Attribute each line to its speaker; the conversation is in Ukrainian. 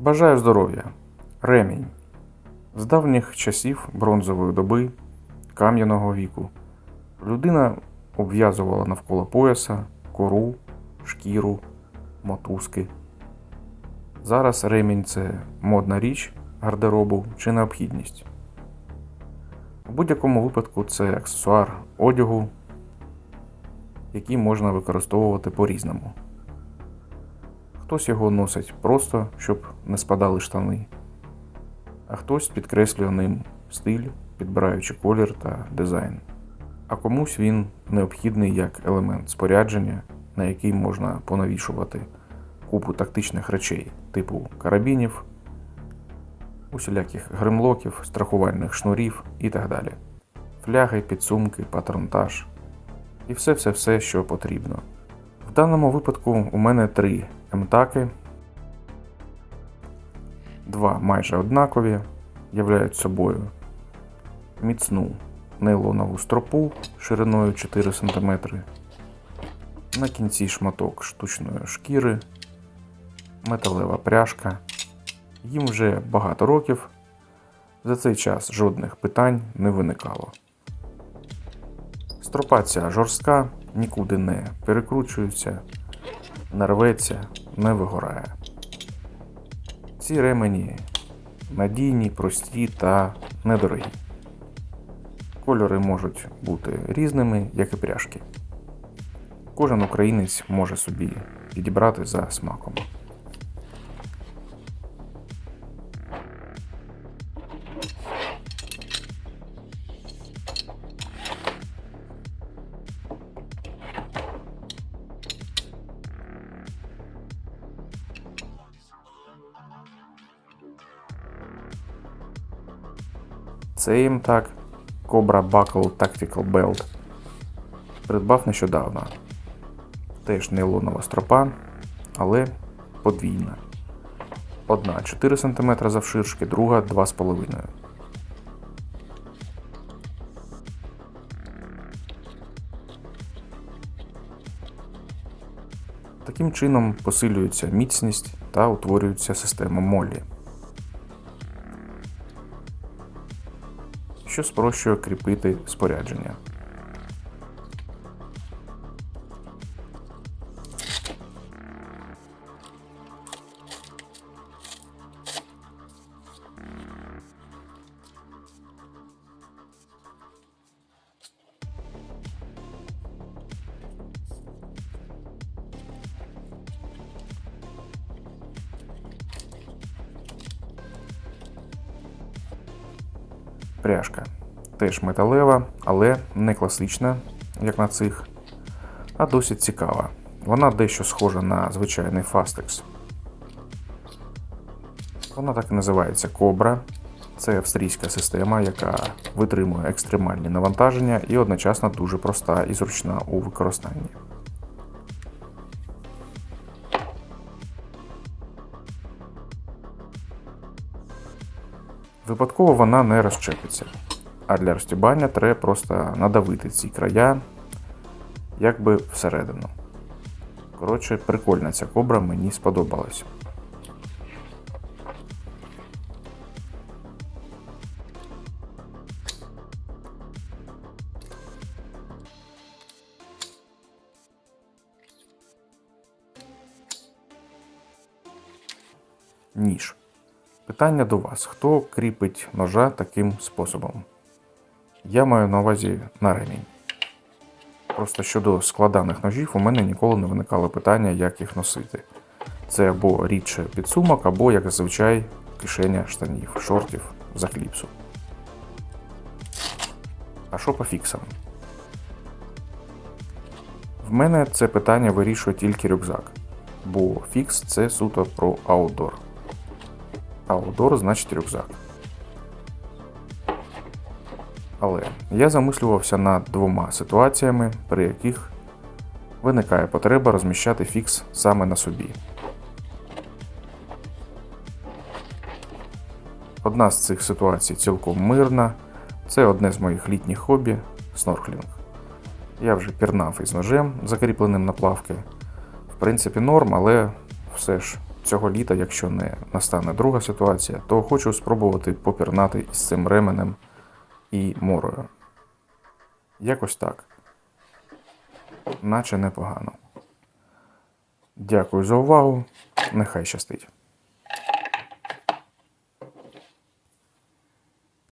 Speaker 1: Бажаю здоров'я. Ремінь. З давніх часів бронзової доби, кам'яного віку, людина обв'язувала навколо пояса кору, шкіру, мотузки. Зараз ремінь це модна річ гардеробу чи необхідність. У будь-якому випадку це аксесуар одягу, який можна використовувати по-різному. Хтось його носить просто, щоб не спадали штани, а хтось підкреслює ним стиль, підбираючи колір та дизайн. А комусь він необхідний як елемент спорядження, на який можна понавішувати купу тактичних речей, типу карабінів, усіляких гримлоків, страхувальних шнурів і так далі. Фляги, підсумки, патронтаж і все-все-все, що потрібно. В даному випадку у мене три МТАКи, два майже однакові, являють собою міцну нейлонову стропу шириною 4 см, на кінці шматок штучної шкіри, металева пряжка. Їм вже багато років. За цей час жодних питань не виникало. Стропа ця жорстка, нікуди не перекручується, не рветься, не вигорає. Ці ремені надійні, прості та недорогі. Кольори можуть бути різними, як і пряжки. Кожен українець може собі підібрати за смаком. Це їм так Cobra Buckle Tactical Belt. Придбав нещодавно. Теж нейлонова стропа, але подвійна. Одна 4 см завширшки, друга 2,5 Таким чином посилюється міцність та утворюється система молі. Що спрощує кріпити спорядження. Пряжка. Теж металева, але не класична, як на цих, а досить цікава. Вона дещо схожа на звичайний Fastex. Вона так і називається Cobra. Це австрійська система, яка витримує екстремальні навантаження і одночасно дуже проста і зручна у використанні. Випадково вона не розчепиться. А для розтібання треба просто надавити ці края, якби всередину. Коротше, прикольна ця кобра, мені сподобалась. Ніж. Питання до вас: хто кріпить ножа таким способом? Я маю на увазі на ремінь. Просто щодо складаних ножів, у мене ніколи не виникало питання, як їх носити. Це або рідше підсумок, або, як зазвичай, кишеня штанів, шортів за кліпсу. А що по фіксам? В мене це питання вирішує тільки рюкзак, бо фікс це суто про аутдор. Аутдор значить рюкзак. Але я замислювався над двома ситуаціями, при яких виникає потреба розміщати фікс саме на собі. Одна з цих ситуацій цілком мирна. Це одне з моїх літніх хобі снорклінг. Я вже пірнав із ножем, закріпленим на плавки. В принципі, норм, але все ж цього літа, якщо не настане друга ситуація, то хочу спробувати попірнати із цим ременем і морою. Якось так. Наче непогано. Дякую за увагу. Нехай щастить.